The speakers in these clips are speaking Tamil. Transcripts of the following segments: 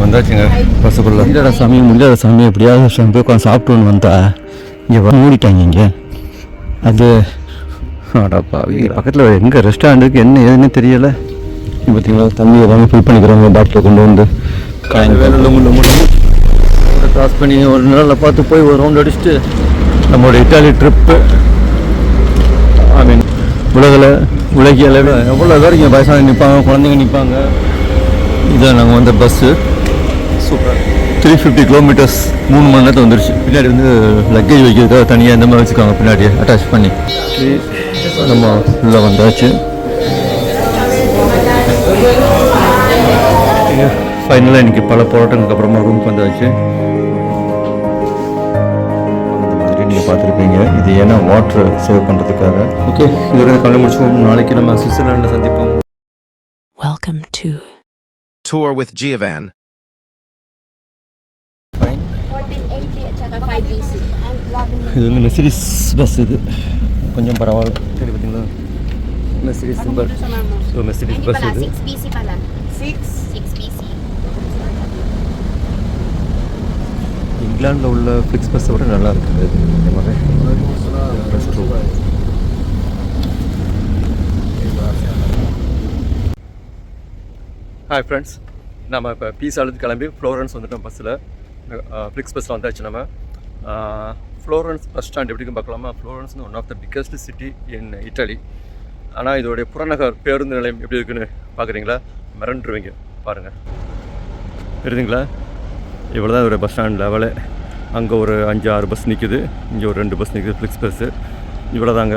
வந்தாச்சுங்க. பஸ்ஸுக்குள்ள முடியாத சாமி முடியாத சாமி எப்படியாவது சாமி போய் உட்காந்து சாப்பிட்டுன்னு வந்தா இங்கே மூடிட்டாங்க இங்கே. அது அடப்பா பக்கத்தில் எங்கே ரெஸ்டாரண்ட்டுக்கு என்ன ஏதுன்னு தெரியலை. பார்த்தீங்களா தண்ணி எல்லாமே ஃபில் பண்ணிக்கிறாங்க பாட்டில் கொண்டு வந்து. கிராஸ் பண்ணி ஒரு நாளில் பார்த்து போய் ஒரு ரவுண்ட் அடிச்சுட்டு நம்மளோட இட்டாலி ட்ரிப்பு ஐ மீன் உலகில் உலகிய அளவில் எவ்வளோ பேர் இங்கே வயசான நிற்பாங்க குழந்தைங்க நிற்பாங்க? இதான் நாங்கள் வந்த bus super. Three fifty kilometres மூணு மணி நேரத்தில் வந்துருச்சு. பின்னாடி வந்து லக்கேஜ் வைக்கிறதுக்காக தனியாக இந்த மாதிரி வச்சுருக்காங்க பின்னாடி அட்டாச் பண்ணி. நம்ம உள்ளே வந்தாச்சு. ஃபைனலாக இன்னைக்கு பல போராட்டங்களுக்கு அப்புறமா ரூமுக்கு வந்தாச்சு. பார்த்துருப்பீங்க. இது ஏன்னா வாட்டர் சேவ் பண்ணுறதுக்காக ஓகே இதோட கல்வி முடிச்சுப்போம் நாளைக்கு நம்ம சுவிட்சர்லாண்டில் சந்திப்போம். Welcome to Tour with Giovan. 1480 at saka 5DC. Ang grabe nyo. இது வந்து மெர்சிடிஸ் பஸ் இது. கொஞ்சம் பரவாயில்ல. சரி பார்த்தீங்களா? Sa mamo. So Hindi bus pala, இது 6PC மிட்லாண்டில் உள்ள ஃபிக்ஸ் பஸ்ஸை விட நல்லா இருக்குது. இந்த மாதிரி. ஹாய் ஃப்ரெண்ட்ஸ் நம்ம இப்போ பீஸாலேருந்து கிளம்பி ஃப்ளோரன்ஸ் வந்துட்டோம் பஸ்ஸில் ஃப்ளிக்ஸ் பஸ்ஸில் வந்தாச்சு நம்ம. ஃப்ளோரன்ஸ் பஸ் ஸ்டாண்ட் எப்படிக்கும் பார்க்கலாமா? Florence one of the biggest city in Italy ஆனால் இதோடைய புறநகர் பேருந்து நிலையம் எப்படி இருக்குன்னு பார்க்குறீங்களா? மிரண்டுருவீங்க பாருங்கள் தெரியுதுங்களா? இவ்வளோ தான் ஒரு பஸ் ஸ்டாண்ட் லெவலு அங்கே ஒரு அஞ்சு ஆறு பஸ் நிற்குது இங்கே ஒரு ரெண்டு பஸ் நிற்குது ஃப்ளிக்ஸ் பஸ்ஸு இவ்வளோ தாங்க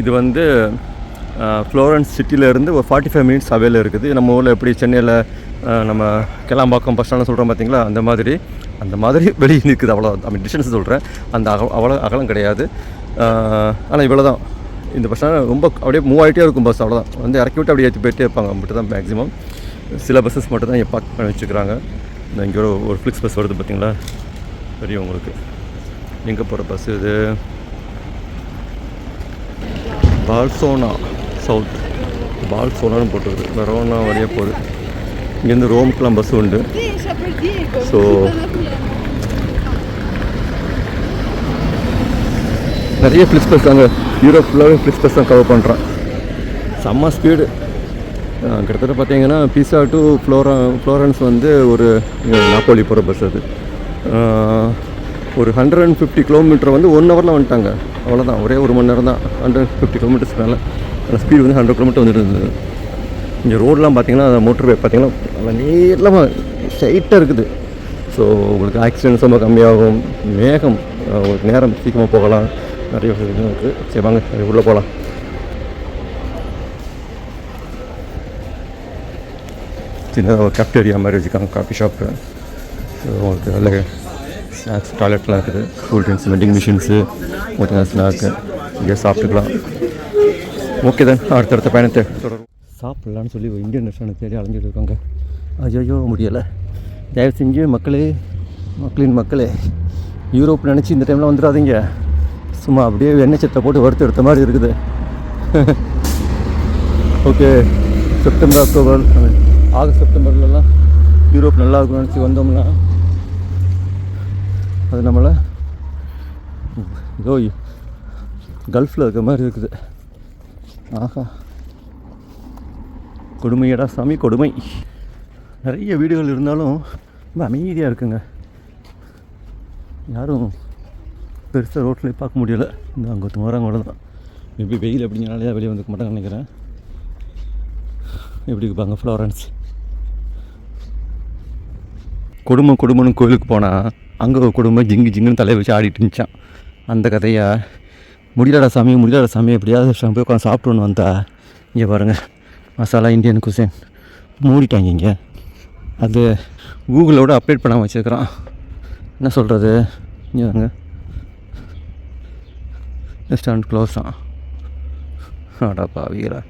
இது வந்து ஃப்ளோரன்ஸ் சிட்டியிலேருந்து ஒரு ஃபார்ட்டி ஃபைவ் மினிட்ஸ் அவையில் இருக்குது. நம்ம ஊரில் எப்படி சென்னையில் நம்ம கிளாம்பாக்கம் பஸ் ஸ்டாண்ட் சொல்கிறோம் பார்த்தீங்களா அந்த மாதிரி. அந்த மாதிரி வெளியே நிற்குது அவ்வளோ ஐ மீன் டிஸ்டன்ஸ் சொல்கிறேன் அந்த அக அவ்வளோ அகலம் கிடையாது. ஆனால் இவ்வளோ தான் இந்த பஸ் ஸ்டாண்ட் ரொம்ப அப்படியே மூவ் ஆகிட்டே இருக்கும் பஸ் அவ்வளோதான் வந்து இறக்கி விட்டு அப்படியே ஏற்றி போயிட்டே இருப்பாங்க. மட்டும் தான் மேக்ஸிமம் சில பஸ்ஸஸ் மட்டும் தான் இங்கே பார்க் பண்ணி வச்சுக்கிறாங்க. இந்த இங்கே ஒரு ஒரு ஃப்ளிக்ஸ் பஸ் வருது பார்த்தீங்களா? தெரியும் உங்களுக்கு. எங்கே போகிற பஸ் இது? பால்சோனா சவுத் பால்சோனான்னு போட்டுருக்குது வெரோனா வழியாக போகுது. இங்கேருந்து ரோமுக்கெலாம் பஸ் உண்டு. ஸோ நிறைய ஃப்ளிக்ஸ் பஸ் தாங்க யூரோப் ஃபுல்லாகவே ஃப்ளிக்ஸ் பஸ் தான் கவர் பண்ணுறான் செம்ம ஸ்பீடு கிட்டத்தட்ட பார்த்தீங்கன்னா பீஸா டு ஃப்ளோரா ஃப்ளோரன்ஸ் வந்து ஒரு நாப்போலி போகிற பஸ் அது. ஒரு ஹண்ட்ரட் அண்ட் ஃபிஃப்டி கிலோமீட்டர் வந்து ஒன் ஹவரில் வந்துட்டாங்க. அவ்வளோதான் ஒரே ஒரு மணி நேரம் தான் ஹண்ட்ரட் ஃபிஃப்டி கிலோமீட்டர்ஸ் மேலே. அந்த ஸ்பீடு வந்து ஹண்ட்ரட் கிலோமீட்டர் வந்துட்டு இருந்தது. இங்கே ரோடெலாம் பார்த்தீங்கன்னா மோட்டர் வே பார்த்தீங்கன்னா நல்லா நீளமாக ஸ்ட்ரைட்டாக இருக்குது. ஸோ உங்களுக்கு ஆக்சிடென்ட்ஸ் ரொம்ப கம்மியாகும். மேகம் உங்களுக்கு நேரம் சீக்கிரமாக போகலாம். நிறைய வசதிகளும் இருக்குது சரி வாங்க உள்ளே போகலாம் சின்னதாக ஒரு கேப்டேரியா மாதிரி வச்சுருக்காங்க காஃபி ஷாப்பு ஸோ உங்களுக்கு நல்ல ஸ்நாக்ஸ் டாய்லெட்லாம் இருக்குது கூல் ட்ரிங்க்ஸ் வெண்டிங் மிஷின்ஸு உங்களுக்கு ஸ்நாக்கு இங்கே சாப்பிட்டுக்கலாம் ஓகே தான் அடுத்தடுத்த பயணத்தை தொடரும் சாப்பிட்லான்னு சொல்லி ஒரு இந்தியன் ரெஸ்டாரண்ட் தேடி அலைஞ்சிட்டு இருக்காங்க ஐயோ முடியலை தயவு செஞ்சு மக்களே மக்களின் மக்களே யூரோப் நினச்சி இந்த டைமில் வந்துடாதீங்க சும்மா அப்படியே எண்ணெய் சட்டை போட்டு வறுத்து எடுத்த மாதிரி இருக்குது ஓகே செப்டம்பர் அக்டோபர் ஆகஸ்ட் செப்டம்பர்லலாம் யூரோப் நல்லா இருக்கும்னு நினச்சி வந்தோம்னா அது நம்மளை இதோ கல்ஃபில் இருக்க மாதிரி இருக்குது. ஆஹா. கொடுமையடா சாமி கொடுமை. நிறைய வீடுகள் இருந்தாலும் ரொம்ப அமைதியாக இருக்குங்க. யாரும் பெருசாக ரோட்லேயே பார்க்க முடியல. இந்த அங்கே ஒருத்தவங்க வராங்க அவ்வளோதான் மேபி வெயில் அப்படிங்கிறனாலே வெளியே வந்துக்க மாட்டாங்கன்னு நினைக்கிறேன். எப்படி இருப்பாங்க ஃப்ளோரன்ஸ்? குடும்பம் குடும்பம்னு கோயிலுக்கு போனால் அங்கே ஒரு குடும்பம் ஜிங்கு ஜிங்குன்னு தலையை வச்சு ஆடிட்டு இருந்துச்சான் அந்த கதையை முடியலடா சாமி முடியலடா சாமி எப்படியாவது போய் உட்காந்து சாப்பிட்டுன்னு வந்தா. இங்கே பாருங்கள் மசாலா இந்தியன் குசேன் மூடிட்டாங்க இங்கே. அது கூகுளோட அப்டேட் பண்ணாமல் வச்சுருக்கிறான். என்ன சொல்கிறது இங்கே வாங்க ரெஸ்டாரண்ட் க்ளோஸ் தான் ஆடா பாவீரா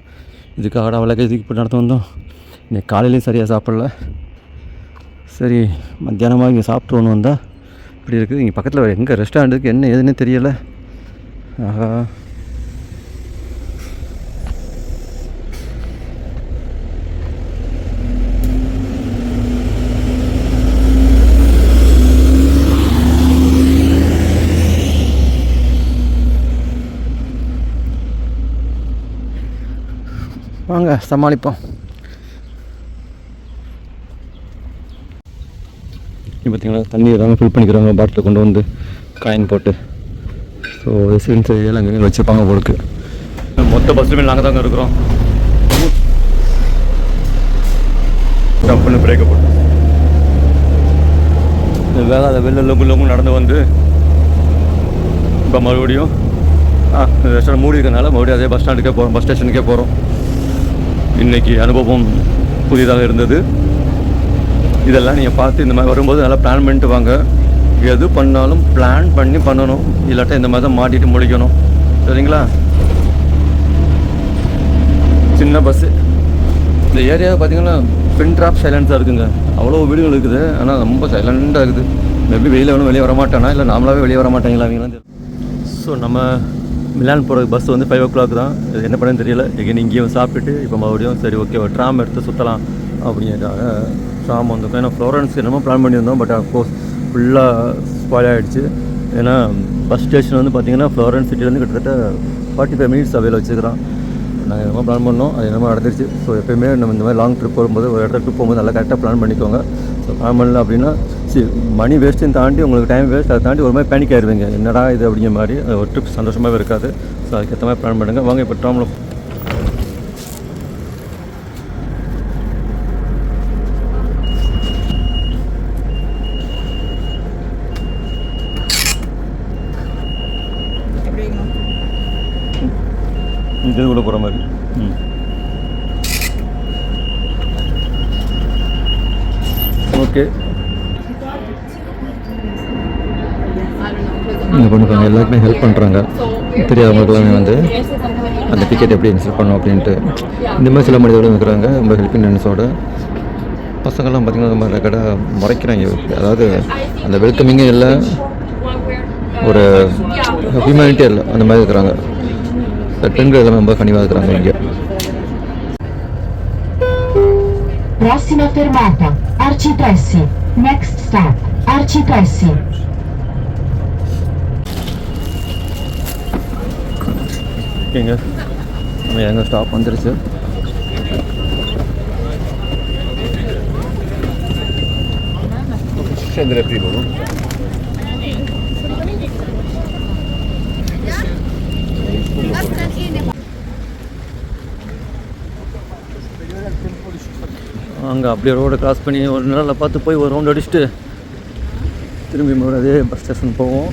இதுக்காகடா அவ்வளோ இதுக்கு இப்போ நடந்து வந்தோம். இன்னைக்கு காலையிலையும் சரியாக சாப்பிடல. சரி மத்தியானமாக இங்கே சாப்பிட்டு ஒன்று வந்தால் இப்படி இருக்குது. இங்கே பக்கத்தில் எங்கே ரெஸ்டாரண்ட்டுக்கு என்ன ஏதுன்னு தெரியலை. ஆஹா. வாங்க சமாளிப்போம். இப்போ தண்ணி எதாவது ஃபில் பண்ணிக்கிறாங்க. பாட்டில் கொண்டு வந்து காயின் போட்டு. ஸோ ரெசிடென்ஸ் ஏரியாவில் அங்கே வச்சுருப்பாங்க போலுக்கு மொத்த பஸ்ஸுமே நாங்கள் தாங்க இருக்கிறோம். டப்புன்னு பிரேக்கை போட்டு. இந்த வேகாத வெளில லொங்கு லொங்கு நடந்து வந்து இப்போ மறுபடியும் ரெஸ்டாரண்ட் மூடி இருக்கனால மறுபடியும் அதே பஸ் ஸ்டாண்டுக்கே போகிறோம் பஸ் ஸ்டேஷனுக்கே போகிறோம் இன்றைக்கி அனுபவம் புதிதாக இருந்தது. இதெல்லாம் நீங்கள் பார்த்து இந்த மாதிரி வரும்போது நல்லா பிளான் பண்ணிட்டு வாங்க. எது பண்ணாலும் பிளான் பண்ணி பண்ணணும். இல்லாட்டா இந்த மாதிரி தான் மாட்டிட்டு முடிக்கணும் சரிங்களா? சின்ன பஸ்ஸு இந்த ஏரியாவை பார்த்தீங்கன்னா பின் ட்ராப் சைலன்ஸாக இருக்குங்க. அவ்வளோ வீடுகள் இருக்குது. ஆனால் ரொம்ப சைலண்டாக இருக்குது. மேபி வெளியில் ஒன்றும் வெளியே வரமாட்டானா? இல்லை நாமளாகவே வெளியே வர அவங்களாம் ஸோ நம்ம மிலான் போகிற பஸ் வந்து ஃபைவ் ஓ கிளாக் தான். இது என்ன பண்ணுன்னு தெரியல. எங்கே இங்கேயும் சாப்பிட்டுட்டு இப்போ மறுபடியும் சரி ஓகே ட்ராம் எடுத்து சுற்றலாம் அப்படிங்கிறதுக்காக ஷாம் வந்திருக்கோம் ஏன்னா ஃப்ளோரன்ஸ் என்னமோ பிளான் பண்ணியிருந்தோம் பட் அஃப்கோர்ஸ் ஃபுல்லாக ஸ்பாயில் ஆகிடுச்சு ஏன்னா பஸ் ஸ்டேஷன் வந்து பார்த்தீங்கன்னா ஃப்ளோரன்ஸ் சிட்டிலேருந்து கிட்டத்தட்ட ஃபார்ட்டி ஃபைவ் மினிட்ஸ் அவையில் வச்சுக்கிறோம் நாங்கள் என்னமோ பிளான் பண்ணோம் அது என்னமோ நடந்துருச்சு. ஸோ எப்பயுமே நம்ம இந்த மாதிரி லாங் ட்ரிப் போகும்போது ஒரு இடத்துல ட்ரிப் போகும்போது நல்லா கரெக்டாக பிளான் பண்ணிக்கோங்க. ஸோ பிளான் பண்ணல அப்படின்னா சரி மணி வேஸ்ட்டையும் தாண்டி உங்களுக்கு டைம் வேஸ்ட் அதை தாண்டி ஒரு மாதிரி பேனிக் ஆயிடுவீங்க என்னடா இது அப்படிங்கிற மாதிரி அது ஒரு ட்ரிப் சந்தோஷமாகவே இருக்காது. ஸோ அதுக்கேற்ற மாதிரி பிளான் பண்ணுங்கள் வாங்க இப்போ ட்ராமில் இது உள்ள போகிற மாதிரி. ம். ஓகே. இந்த பொண்ணுக்காங்க எல்லாருக்குமே ஹெல்ப் பண்ணுறாங்க தெரியாதவங்களுக்கு எல்லாமே வந்து அந்த டிக்கெட் எப்படி இன்ஸ்டால் பண்ணணும் அப்படின்ட்டு. இந்த மாதிரி சில மனிதர்களும் இருக்கிறாங்க. ரொம்ப ஹெல்ப்பிங் நென்ஸோட பசங்கள்லாம் பார்த்திங்கன்னா ரொம்ப ரெக்கடாக முறைக்கிறாங்க. அதாவது அந்த வெல்கமிங்கே இல்லை. ஒரு ஹியூமனிட்டி இல்லை. அந்த மாதிரி இருக்கிறாங்க. பெண்கள் எல்லாமே ரொம்ப கனிவாக இருக்கிறாங்க இங்கே Prossima fermata, Arcipressi. Next stop, Arcipressi. ஓகேங்க நம்ம எங்கள் ஸ்டாப் வந்துருச்சு Scendere prima, no? அங்கே அப்படியே ரோடை கிராஸ் பண்ணி ஒரு நிழலில் பார்த்து போய் ஒரு ரவுண்ட் அடிச்சுட்டு திரும்பி மறுபடியும் அதே பஸ் ஸ்டேஷன் போவோம்.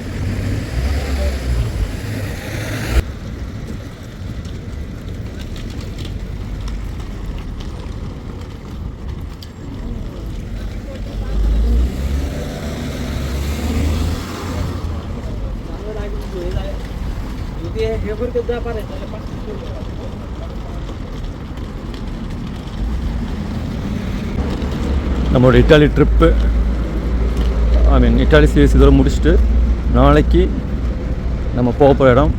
நம்மளோட Italy trip I mean Italy series இதோட முடிச்சுட்டு நாளைக்கு நம்ம போக போகிற இடம்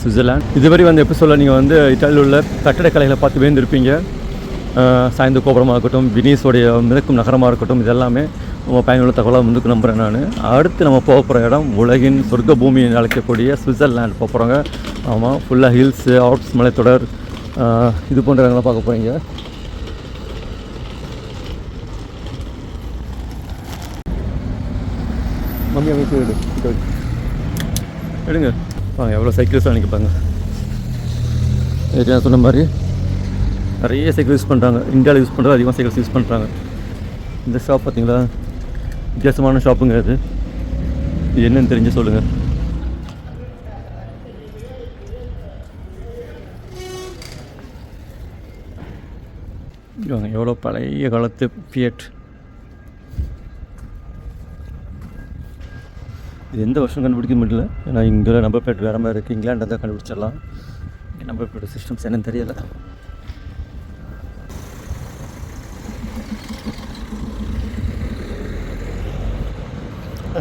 சுவிட்சர்லாந்து இதுவரை வந்து எப்போ சொல்ல நீங்கள் வந்து இட்டாலியில் உள்ள கட்டடக்கலைகளை பார்த்து வேந்திருப்பீங்க சாய்ந்த கோபுரமாக இருக்கட்டும் வினீஸோடைய மிதக்கும் நகரமாக இருக்கட்டும் இதெல்லாமே நம்ம பயனுள்ள தகவலாக முன்னுக்கு நம்புகிறேன் நான். அடுத்து நம்ம போக போகிற இடம் உலகின் சொர்க்க பூமி என்று அழைக்கக்கூடிய சுவிட்சர்லாந்து போக போகிறோங்க ஆமாம் ஃபுல்லாக ஹில்ஸு ஆல்ப்ஸ் மலைத்தொடர் இது போன்ற இடங்கள்லாம் பார்க்க போகிறீங்க மம்மி இங்க வை. எடுங்க. வாங்க எவ்வளோ சைக்கிள்ஸ் அன்றைக்கி பாருங்க. நான் சொன்ன மாதிரி நிறைய சைக்கிள் யூஸ் பண்ணுறாங்க இந்தியாவில் யூஸ் பண்ணுறது அதிகமாக சைக்கிள்ஸ் யூஸ் பண்ணுறாங்க இந்த ஷாப் பார்த்தீங்களா? வித்தியாசமான ஷாப்புங்க அது. இது என்னன்னு தெரிஞ்சு சொல்லுங்கள் எவ்வளோ பழைய காலத்து ஃபியட் இது எந்த வருஷம் கண்டுபிடிக்க முடியல? ஏன்னா இங்கே நம்பர் பிளேட் வேறு மாதிரி இருக்குது இங்கிலாண்டு தான் கண்டுபிடிச்சிடலாம். நம்பர் பிளேட் சிஸ்டம்ஸ் என்னன்னு தெரியலை.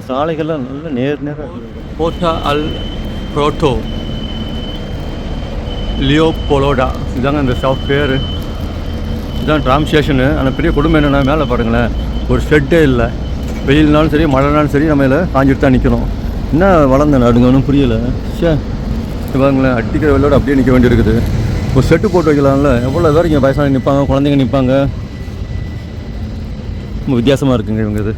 சாலைகள்லாம் நல்ல நேர் நேராக போட்டா அல் புரோட்டோ லியோ போலோடா இதாங்க இந்த ஷாப் பேர் இதுதான் ட்ராம் ஸ்டேஷனு ஆனால் பெரிய குடும்பம் என்னென்னா மேலே பாருங்களேன் ஒரு ஷெட்டே இல்லை. வெயில்னாலும் சரி மழைனாலும் சரி நம்ம இதில் காஞ்சிட்டு தான் நிற்கணும் என்ன வளர்ந்த நடுங்கன்னு ஒன்றும் புரியலை. சே பாருங்களேன் அடிக்கிற வெள்ளோட அப்படியே நிற்க வேண்டியிருக்குது. ஒரு செட்டு போட்டு வைக்கலாம்ல. எவ்வளோ பேர் இங்கே வயசான நிற்பாங்க குழந்தைங்க நிற்பாங்க ரொம்ப வித்தியாசமாக இருக்குங்க இவங்க இது.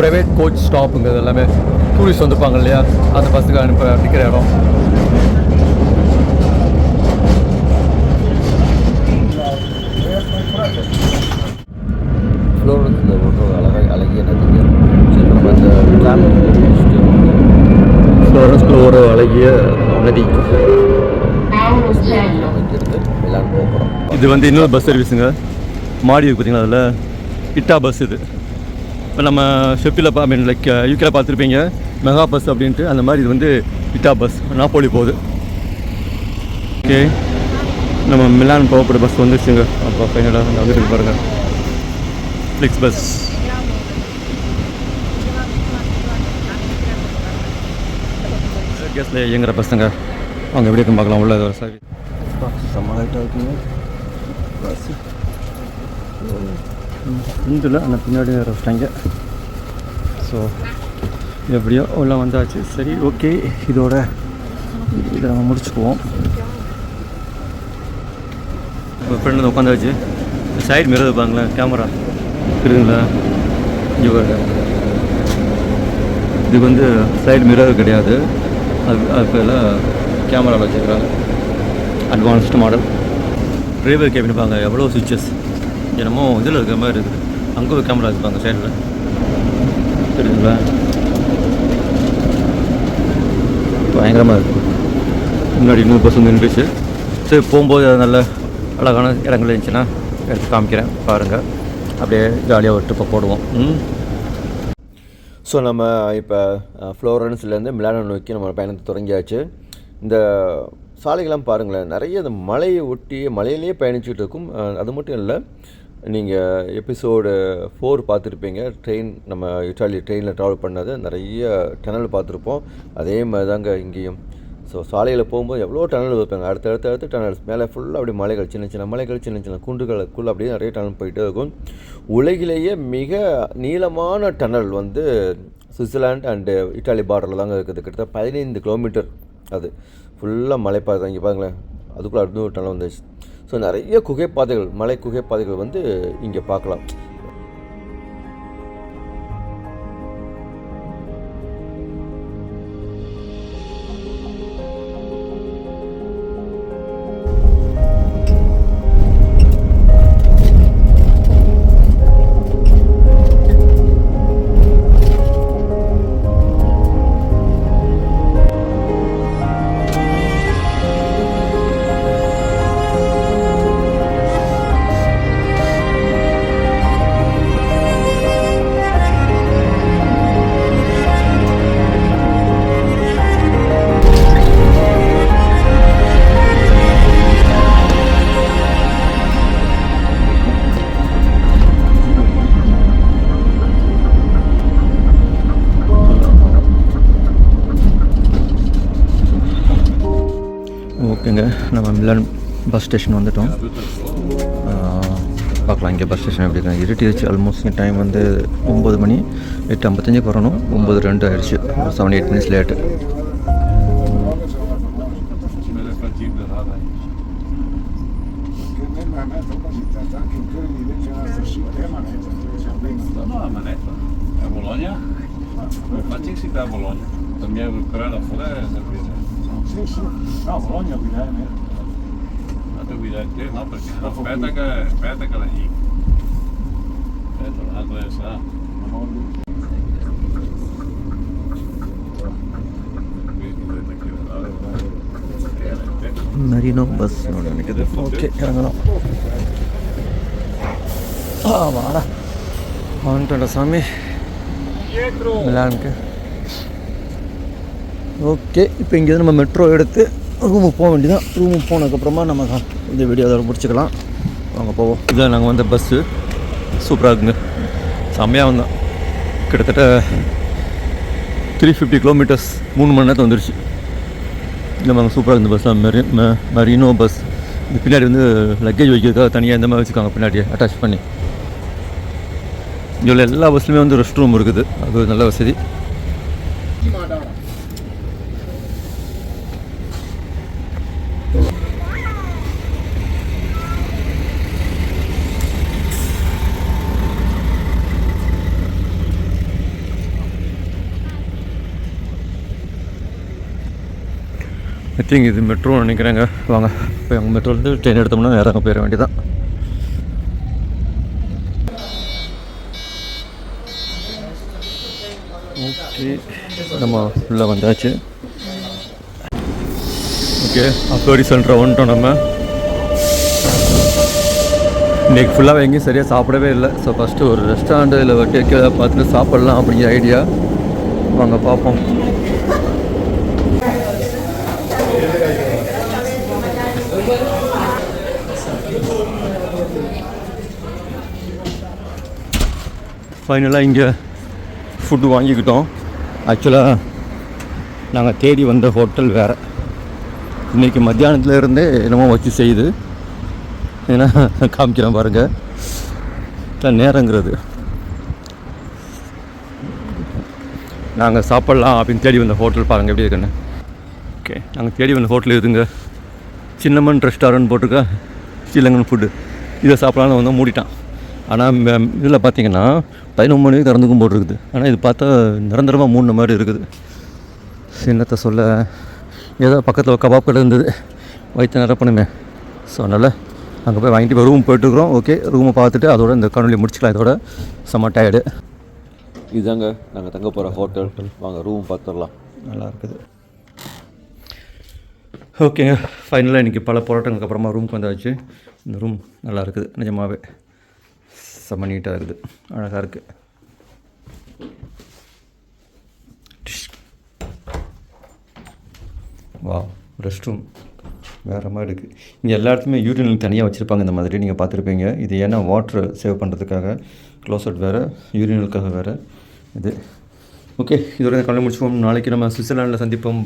ப்ரைவேட் கோச் ஸ்டாப்புங்க இது எல்லாமே டூரிஸ்ட் வந்துருப்பாங்க இல்லையா? அந்த பஸ்ஸுக்கு அனுப்ப நிற்கிற இடம். ஃப்ளோரன்ஸ் இந்த ஒரு அழகாக அழகிய நம்ம இந்த ட்ராவல் ஃப்ளோரன்ஸில் ஒரு அழகிய நதி இது வந்து இன்னொரு பஸ் சர்வீஸுங்க மாடி இருக்கு பார்த்தீங்களா அதில்? இட்டா பஸ் இது. இப்போ நம்ம ஷெப்பில் பா மீன் லைக் யூகேல uh, பார்த்துருப்பீங்க. மெகா பஸ் அப்படின்ட்டு அந்த மாதிரி இது வந்து இட்டா பஸ். நாப்போலி போகுது. ஓகே நம்ம மிலான் போகக்கூடிய பஸ் வந்துருச்சுங்க. அப்போ ஃபைனலாக அந்த வந்துட்டு பாருங்கள் ஃப்ளிக்ஸ் பஸ் கேஸில் இயங்குற பசங்க அவங்க எப்படி இருக்கும் பார்க்கலாம். உள்ள ஒரு சர்வீஸ் செம்ம இருக்குங்க. பஸ் இந்துல அந்த பின்னாடி வேறு வச்சிட்டாங்க ஸோ எப்படியோ உள்ள வந்தாச்சு. சரி ஓகே இதோட இதை நம்ம முடிச்சுக்குவோம். இப்போ ஃப்ரெண்டு உட்காந்தாச்சு. சைடு மிரர் இருப்பாங்களேன் கேமரா இருக்குங்களா இங்கே இது வந்து சைடு மிரர் கிடையாது. அது அது கேமராவில் வச்சுருக்காங்க. அட்வான்ஸ்டு மாடல் டிரைவர் கேபின் பாங்க எவ்வளோ சுவிச்சஸ் என்னமோ இதில் இருக்கிற மாதிரி இருக்குது. அங்கே ஒரு கேமரா இருப்பாங்க சைடில் தெரியுதுங்களா? பயங்கரமாக இருக்குது முன்னாடி இன்னொரு பஸ் வந்து நின்றுச்சு. சரி போகும்போது அது நல்ல அழகான இடங்கள் இருந்துச்சுன்னா எடுத்து காமிக்கிறேன் பாருங்கள் அப்படியே ஜாலியாக ஒரு ட்ரிப்பை போடுவோம். ம்? ஸோ நம்ம இப்போ ஃப்ளோரன்ஸ்லேருந்து மிலானோ நோக்கி நம்ம பயணத்தை தொடங்கியாச்சு. இந்த சாலைகள்லாம் பாருங்களேன் நிறைய இந்த மலையை ஒட்டி மலையிலேயே பயணிச்சுட்டு இருக்கும். அது மட்டும் இல்லை நீங்கள் எபிசோடு ஃபோர் பார்த்துருப்பீங்க. ட்ரெயின் நம்ம இட்டாலி ட்ரெயினில் ட்ராவல் பண்ணது. நிறைய டனல் பார்த்துருப்போம். அதே மாதிரி தாங்க இங்கேயும். ஸோ சாலையில் போகும்போது எவ்வளோ டனல் வைப்பாங்க அடுத்த அடுத்த அடுத்து டனல்ஸ் மேலே ஃபுல்லாக அப்படியே மலைகள் சின்ன சின்ன மலைகள் சின்ன சின்ன குண்டுகளுக்குள்ளே அப்படியே நிறைய டனல் போயிட்டே இருக்கும். உலகிலேயே மிக நீளமான டனல் வந்து சுவிட்சர்லாண்ட் அண்டு இட்டாலி பார்டரில் தாங்க இருக்குது. கிட்டத்தட்ட பதினைந்து கிலோமீட்டர் அது. ஃபுல்லாக மலைப்பாதை. இங்கே பாருங்களேன். அதுக்குள்ளே அடுத்த ஒரு டனல் வந்துச்சு ஸோ நிறைய குகைப்பாதைகள் மலை குகைப்பாதைகள் வந்து இங்கே பார்க்கலாம். இருக்குங்க. நம்ம மிலன் பஸ் ஸ்டேஷன் வந்துட்டோம். பார்க்கலாம் இங்கே பஸ் ஸ்டேஷன் எப்படி இருக்கு. இருட்டிடுச்சு ஆல்மோஸ்ட் டைம் வந்து ஒம்பது மணி எட்டு ஐம்பத்தஞ்சுக்கு வரணும். ஒம்பது ரெண்டு ஆயிடுச்சு. Seven eight minutes late Bologna? Infatti si Bologna. La mia quella fuori Ja, Bologna guidai meglio. Tanto guidai te, no? Perché aspetta che, aspetta che la gli. Aspetta un altro adesso, eh? Marino bus ನೋಡೋಣ ಓಕೆ ಇರೋಣ ಹಾಂ ಮಾಡ ಹೊಂಟೋಣ ಸ್ವಾಮಿ ಮಿಲಾನ್ಗೆ ஓகே இப்போ இங்கேருந்து நம்ம மெட்ரோ எடுத்து ரூமுக்கு போக வேண்டியதான் ரூமுக்கு போனதுக்கப்புறமா நம்ம இந்த வீடியோ அதோட முடிச்சுக்கலாம். வாங்க போவோம். இதில் நாங்கள் வந்த பஸ்ஸு சூப்பராக இருக்குங்க. செம்மையாக வந்தோம். கிட்டத்தட்ட த்ரீ ஃபிஃப்டி கிலோமீட்டர்ஸ் மூணு மணி நேரத்தில் வந்துருச்சு. இல்லை நாங்கள் சூப்பராக இருந்த பஸ்லாம் மெரி மெ பஸ் இது பின்னாடி வந்து லக்கேஜ் வைக்கிறதுக்காக தனியாக இந்த மாதிரி வச்சுருக்காங்க. பின்னாடி அட்டாச் பண்ணி. இங்கே எல்லா பஸ்லையுமே வந்து ரெஸ்ட் ரூம் இருக்குது. அது ஒரு நல்ல வசதி ஐ திங்க் இது மெட்ரோன்னு நினைக்கிறேங்க. வாங்க இப்போ அங்கே மெட்ரோலேருந்து ட்ரெயின் எடுத்தோம்னா நேரம் அங்கே போயிட வேண்டியதான் ஓகே நம்ம உள்ளே வந்தாச்சு. ஓகே அக்கோடி சென்டர் வந்துட்டோம் நம்ம. இன்றைக்கி ஃபுல்லாக எங்கேயும் சரியாக சாப்பிடவே இல்லை. ஸோ ஃபஸ்ட்டு ஒரு ரெஸ்டாரண்ட்டு இல்லை வட்டி பார்த்துட்டு சாப்பிட்லாம் அப்படிங்கிற ஐடியா வாங்க பார்ப்போம். ஃபைனலாக இங்கே ஃபுட்டு வாங்கிக்கிட்டோம். ஆக்சுவலாக நாங்கள் தேடி வந்த ஹோட்டல் வேறு. இன்றைக்கி மத்தியானத்துல இருந்தே என்னமோ வச்சு செய்யுது. ஏன்னா காமிக்கிறேன் பாருங்கள் தான் நேரங்கிறது. நாங்கள் சாப்பிட்லாம் அப்படின்னு தேடி வந்த ஹோட்டல் பாருங்கள் எப்படி இருக்குன்னு. ஓகே நாங்கள் தேடி வந்த ஹோட்டல் எதுங்க? சின்னம்மன் ரெஸ்டாரண்ட் போட்டிருக்கா? ஸ்ரீலங்கன் ஃபுட்டு இதை சாப்பிட்லான்னு வந்து மூடிட்டான். ஆனால் இதில் பார்த்தீங்கன்னா பதினொன்று மணிக்கு திறந்துக்கும் போட்டிருக்குது ஆனால் இது பார்த்தா நிரந்தரமாக மூணு மாதிரி இருக்குது. என்னத்தை சொல்ல? ஏதோ பக்கத்தில் கபாப் கடை இருந்தது. வயிற்று நிரப்பணுமே ஸோ அதனால் அங்கே போய் வாங்கிட்டு இப்போ ரூம் போயிட்டுருக்குறோம் ஓகே ரூமை பார்த்துட்டு அதோட இந்த காணொலி முடிச்சுக்கலாம். இதோட செம்ம டயர்டு இதுதாங்க நாங்கள் தங்க போகிற ஹோட்டல் வாங்க ரூம் பார்த்துடலாம் நல்லா இருக்குது. ஓகேங்க ஃபைனலாக இன்றைக்கி பல போராட்டங்களுக்கு அப்புறமா ரூமுக்கு வந்தாச்சு. இந்த ரூம் நல்லா இருக்குது நிஜமாகவே செம்ம நீட்டாக இருக்குது. அழகாக இருக்குது வா ரெஸ்ட் ரூம். வேறு மாதிரி இருக்குது இங்கே எல்லா இடத்துலையுமே யூரினல் தனியாக வச்சுருப்பாங்க இந்த மாதிரி நீங்கள் பார்த்துருப்பீங்க. இது ஏன்னா வாட்டர் சேவ் பண்ணுறதுக்காக க்ளோசட் வேறு யூரினலுக்காக வேறு. இது. ஓகே இதோட கல்வி முடிச்சுப்போம் நாளைக்கு நம்ம சுவிட்சர்லாண்டில் சந்திப்போம்.